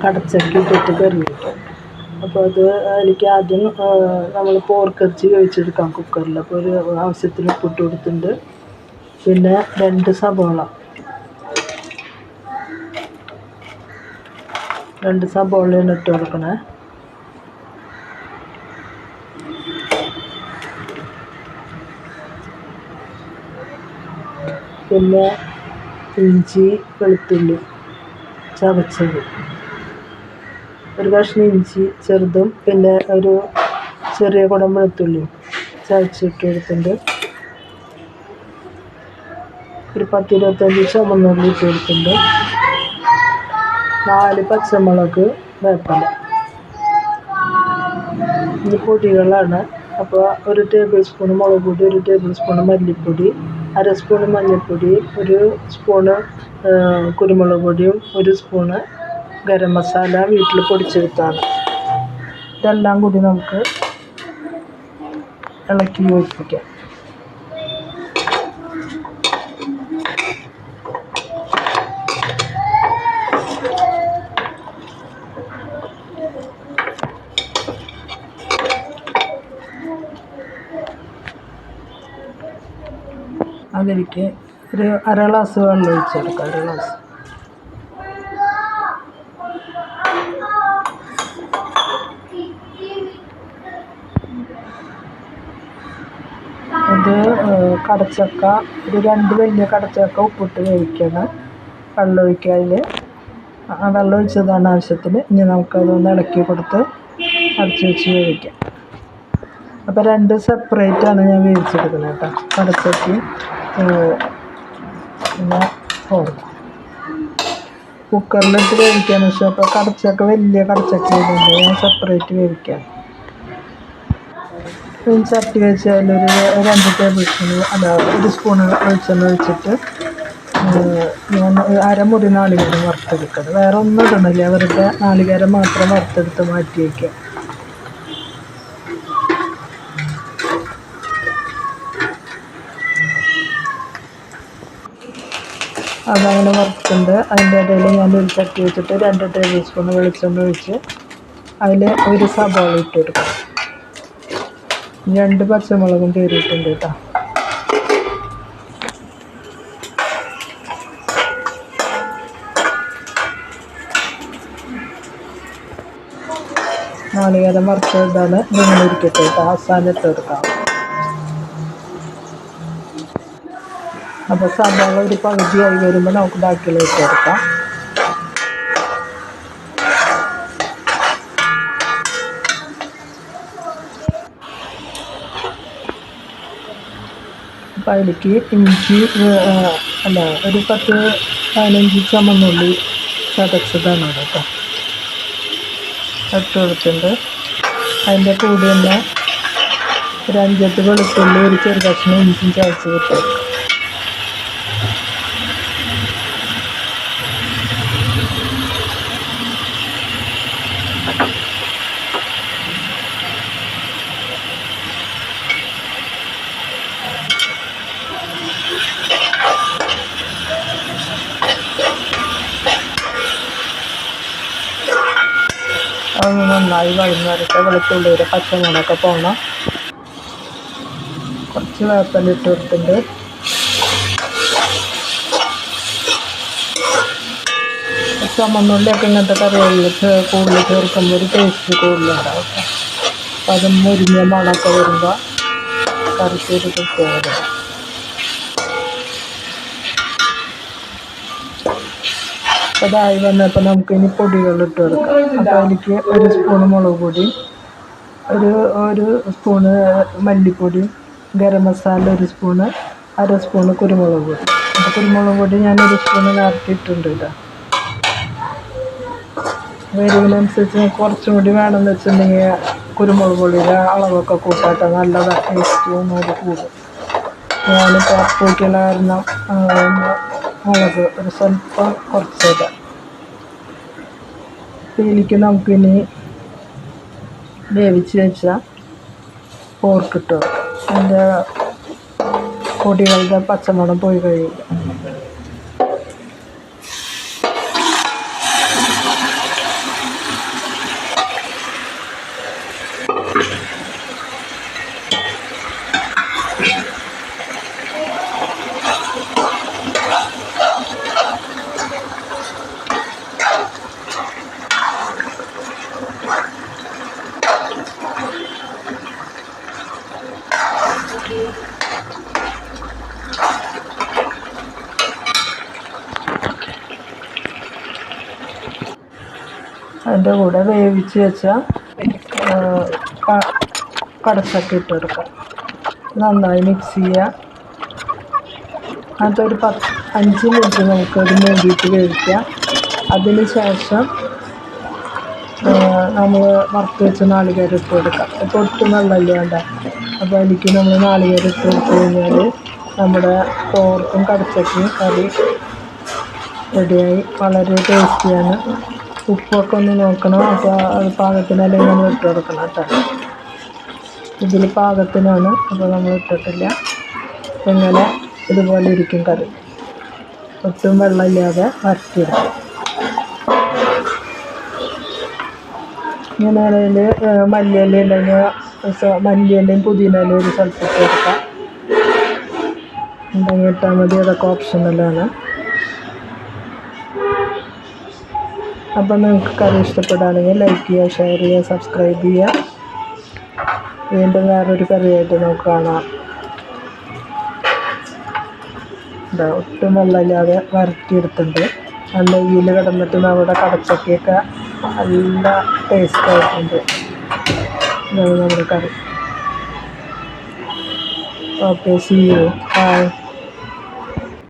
കടച്ചക്ക ഇട്ടിട്ട് കറി അപ്പോൾ അത് അതിലേക്ക് ആദ്യം നമ്മൾ പോർക്കിറച്ചി വേവിച്ചെടുക്കാം കുക്കറിൽ അപ്പോൾ ഒരു ആവശ്യത്തിന് ഉപ്പിട്ട് കൊടുത്തിട്ടുണ്ട്. പിന്നെ രണ്ട് സബോള രണ്ട് സബോളയാണ് ഇട്ട് കൊടുക്കണേ. പിന്നെ ഇഞ്ചി വെളുത്തുള്ളി. ചതച്ചത് ഒരു കഷ്ണം ഇഞ്ചി ചെറുതും പിന്നെ ഒരു ചെറിയ കുടം വെളുത്തുള്ളിയും ചതച്ചിട്ട് കൊടുത്തിട്ടുണ്ട് ഒരു പത്തിരുപത്തഞ്ച് ചുമന്നുള്ളി ഇട്ട് കൊടുത്തിട്ടുണ്ട് നാല് പച്ചമുളക് വേപ്പില. ഇത് പൊടികളാണ്. അപ്പോൾ ഒരു ടേബിൾ സ്പൂൺ മുളക് പൊടി ഒരു ടേബിൾ സ്പൂൺ മല്ലിപ്പൊടി അര സ്പൂൺ മഞ്ഞൾപ്പൊടി ഒരു സ്പൂണ് കുരുമുളക് പൊടിയും ഒരു സ്പൂണ് ഗരം മസാല വീട്ടിൽ പൊടിച്ചെടുത്താണ്. ഇതെല്ലാം കൂടി നമുക്ക് ഇളക്കി യോജിപ്പിക്കാം. അതിലേക്ക് ഒരു അര ഗ്ലാസ് വെള്ളം ഒഴിച്ചെടുക്കാം അര ഗ്ലാസ്. ഇത് കടച്ചക്ക ഒരു രണ്ട് വലിയ കടച്ചക്ക ഉപ്പിട്ട് വേവിക്കണം. വെള്ളം ഒഴിക്കുക ആ വെള്ളം ഒഴിച്ചതാണ് ആവശ്യത്തിന്. ഇനി നമുക്കതൊന്ന് ഇളക്കി കൊടുത്ത് അടച്ചു വെച്ച് വേവിക്കാം. അപ്പോൾ രണ്ട് സെപ്പറേറ്റാണ് ഞാൻ വേവിച്ചെടുക്കുന്നത് കേട്ടോ. കടച്ചക്കയും കുക്കറിലിട്ട് വേവിക്കാന്ന് വെച്ചാൽ അപ്പോൾ കടച്ചൊക്കെ വലിയ കടച്ചൊക്കെ ഇതുണ്ട് ഞാൻ സെപ്പറേറ്റ് വേവിക്കാം. ചട്ടി വെച്ച് അതിലൊരു രണ്ട് ടേബിൾ സ്പൂൺ അല്ല ഒരു സ്പൂൺ വെളിച്ചെണ്ണ ഒഴിച്ചിട്ട് ഞാൻ അരമുറി നാളികേരം വറുത്തെടുക്കുന്നത് വേറെ ഒന്നും ഇടണില്ല. വെറുതെ നാളികേരം മാത്രം വറുത്തെടുത്ത് മാറ്റി വയ്ക്കുക അതങ്ങനെ വറുത്തുണ്ട് അതിന്റെ ഇടയിൽ ഞാൻ ഒരു ചട്ടി വെച്ചിട്ട് രണ്ട് ടേബിൾ സ്പൂൺ വെളിച്ചെണ്ണ ഒഴിച്ച് അതിൽ ഒരു സബോള ഇട്ട് കൊടുക്കാം. രണ്ട് പച്ചമുളകും കയറിയിട്ടുണ്ട് കേട്ടോ. നാളികേരം വറുത്തിട്ടാണ് നിങ്ങൾ ഇരിക്കട്ടെ കേട്ടോ. അവസാനം ഇട്ട് അപ്പോൾ സവാള ഒരു പകുതിയായി വരുമ്പോൾ നമുക്ക് ബാക്കിയിലേക്ക് കൊടുക്കാം അപ്പോൾ അതിലേക്ക് ഇഞ്ചി അല്ല ഒരു പത്ത് പതിനഞ്ച് ചുമന്നുള്ളി ചതച്ചതാണ് കേട്ടോ. ഇട്ട് കൊടുത്തിട്ടുണ്ട്. അതിന്റെ കൂടെ തന്നെ ഒരു അഞ്ചെട്ട് വെളുത്തുള്ളി ഒരു ചെറു കഷ്ണം ഇഞ്ചിയും ചതച്ച് കിട്ടും അതൊന്ന് നന്നായി വഴഞ്ഞരട്ടെ വെളുത്തുള്ളിയുടെ പച്ചമുളകൊക്കെ പോകണം കുറച്ച് വേപ്പല ഇട്ട് കൊടുത്തിട്ടുണ്ട്. ചുമന്നുള്ളിയൊക്കെ ഇങ്ങനത്തെ കറികളിൽ കൂടുതൽ ചേർക്കുമ്പോൾ ഒരു ടേസ്റ്റ് കൂടുതലുണ്ടാവും അപ്പം അതും മുരിഞ്ഞ മണമൊക്കെ വരുമ്പോൾ കറിക്ക് ഒരു പ്രത്യേകത. അതായി വന്നപ്പോൾ നമുക്ക് ഇനി പൊടികൾ ഇട്ട് കൊടുക്കാം. അപ്പോൾ എനിക്ക് ഒരു സ്പൂൺ മുളക് പൊടി ഒരു ഒരു സ്പൂണ് മല്ലിപ്പൊടി ഗരം മസാല ഒരു സ്പൂണ് അര സ്പൂണ് കുരുമുളക് പൊടി. അപ്പോൾ കുരുമുളക് പൊടി ഞാൻ ഒരു സ്പൂണ് ഇട്ടിട്ടുണ്ട് കേട്ടോ. എരിവിനനുസരിച്ച് കുറച്ചും കൂടി വേണമെന്ന് വെച്ചിട്ടുണ്ടെങ്കിൽ കുരുമുളക് പൊടിയുടെ അളവൊക്കെ കൂട്ടാട്ടോ. നല്ലതാണ് ടേസ്റ്റ് ഒന്നുകൂടി കൂടും. ഞാനിപ്പോൾ അപ്പൂക്കുള്ള കാരണം മുളക് ഒരു സ്വല്പം കുറച്ചിടാം ഇതിലേക്ക് നമുക്കിനി വേവിച്ച് വെച്ച പോർക്കിട്ടു വെക്കാം അതിന്റെ പൊടികളുടെ പച്ചമണം പോയി കഴിയില്ല അതിന്റെ കൂടെ വേവിച്ച് വെച്ച കടച്ചക്ക ഇട്ട് കൊടുക്കാം. നന്നായി മിക്സ് ചെയ്യുക അതൊരു പത്ത് അഞ്ച് മിനിറ്റ് നമുക്കത് മൂടിയിട്ട് വേവിക്കാം. അതിന് ശേഷം നമ്മൾ വറുത്ത് വെച്ച നാളികേരം ഇട്ട് കൊടുക്കാം. അപ്പോൾ ഒട്ടും വെള്ളമില്ല വേണ്ട അപ്പോൾ അതിലേക്ക് നമ്മൾ നാളികേരം ഇട്ട് കൊടുത്തു കഴിഞ്ഞാൽ നമ്മുടെ തോർക്കും കടച്ചക്കും കറി റെഡിയായി വളരെ ടേസ്റ്റിയാണ് ഉപ്പൊക്കെ ഒന്ന് നോക്കണം. അപ്പോൾ അത് പാകത്തിനല്ലേ നമ്മൾ ഇട്ട് കൊടുക്കണം കേട്ടോ. ഇതിൽ പാകത്തിനാണ് അപ്പോൾ നമ്മൾ ഇട്ടിട്ടില്ല. അപ്പോൾ ഇങ്ങനെ ഇതുപോലെ ഇരിക്കും കറി. ഒട്ടും വെള്ളമില്ലാതെ വരട്ടിയെടുക്കും. ഇങ്ങനെ അതിൽ മല്ലിയില ഉണ്ടെങ്കിൽ മല്ലിയല്ലേയും പുതിനയിലയും ഒരു സ്ഥലത്ത് ഇട്ട് കൊടുക്കാം. ഉണ്ടെങ്കിൽ ഇട്ടാൽ മതി. അതൊക്കെ ഓപ്ഷണലാണ് അപ്പം നിങ്ങൾക്ക് കറി ഇഷ്ടപ്പെടുകയാണെങ്കിൽ ലൈക്ക് ചെയ്യുക ഷെയർ ചെയ്യുക സബ്സ്ക്രൈബ് ചെയ്യുക. വീണ്ടും വേറൊരു കറിയായിട്ട് നമുക്ക് കാണാം. എന്താ ഒട്ടും വെള്ളമില്ലാതെ വരട്ടിയെടുത്തിട്ടുണ്ട്. നല്ല നെയ്യിൽ കിടന്നിട്ട് നമ്മുടെ കടച്ചക്കയൊക്കെ നല്ല ടേസ്റ്റ് ആയിട്ടുണ്ട്. ഇതാണ് നമ്മുടെ കറി. Okay see you bye